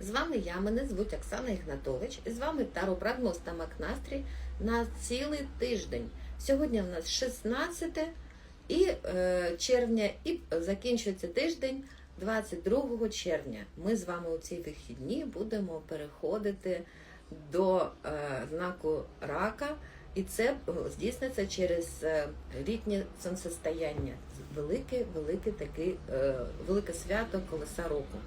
З вами я, мене звуть Оксана Ігнатович, і з вами таро-прогноз та Макнастрій на цілий тиждень. Сьогодні в нас 16 і, е, червня і закінчується тиждень 22 червня. Ми з вами у ці вихідні будемо переходити до е, знаку рака. І це е, здійсниться через е, літнє сонцестояння. Велике, велике таке, велике свято колеса року.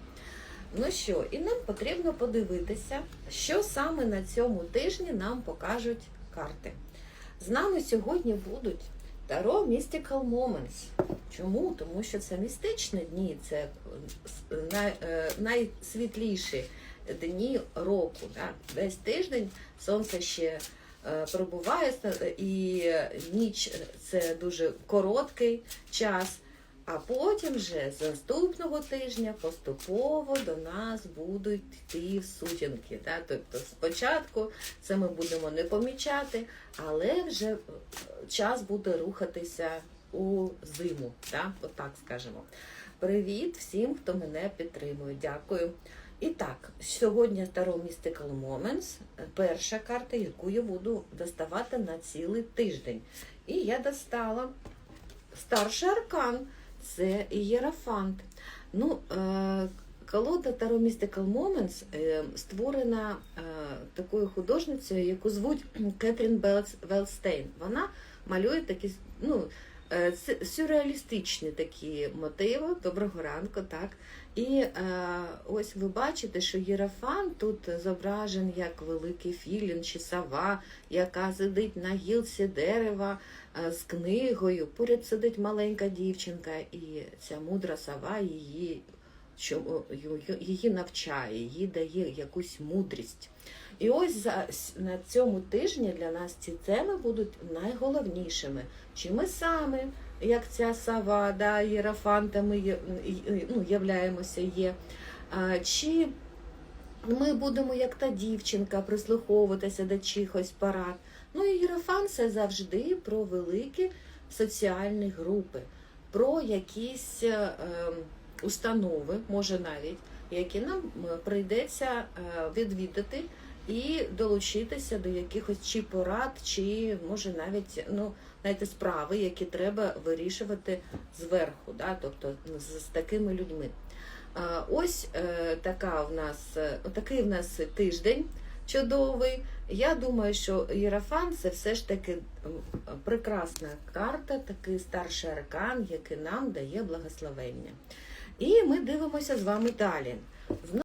Ну що, і нам потрібно подивитися, що саме на цьому тижні нам покажуть карти. З нами сьогодні будуть Таро Mystical Moments. Чому? Тому що це містичні дні, це е, е, найсвітліші дні року. Да? Весь тиждень сонце ще е, пробуває, і ніч це дуже короткий час. А потім вже з наступного тижня поступово до нас будуть йти сутінки. Да? Тобто спочатку це ми будемо не помічати, але вже е, час буде рухатися у зиму. Да? Отак скажемо. Привіт всім, хто мене підтримує. Дякую. І так, сьогодні Таро Mystical Moments, перша карта, яку я буду доставати на цілий тиждень. І я достала старший аркан. Це Єрафант. Ну, е, колода Таро Mystical Moments е, створена е, такою художницею, яку звуть Кетрін Велстейн. Вона малює такі ну, сюрреалістичні такі мотиви. Доброго ранку, так. І е, ось ви бачите, що Єрафан тут зображен як великий філін чи сова, яка сидить на гілці дерева е, з книгою. Поряд сидить маленька дівчинка, і ця мудра сова її, ю- її навчає, їй дає якусь мудрість. І ось за, на цьому тижні для нас ці теми будуть найголовнішими. Чи ми саме, як ця сова, да, єрафантами є- ну, являємося є, а, чи ми будемо, як та дівчинка, прислуховуватися до чихось парад. Ну і єрофан це завжди про великі соціальні групи, про якісь е, ем, установи, може навіть, які нам прийдеться е, відвідати і долучитися до якихось чи порад, чи може навіть ну, знаєте, справи, які треба вирішувати зверху, да? тобто з, такими людьми. Ось е, така в нас, е, такий в нас тиждень чудовий. Я думаю, що Єрафан це все ж таки прекрасна карта, такий старший аркан, який нам дає благословення. І ми дивимося з вами далі.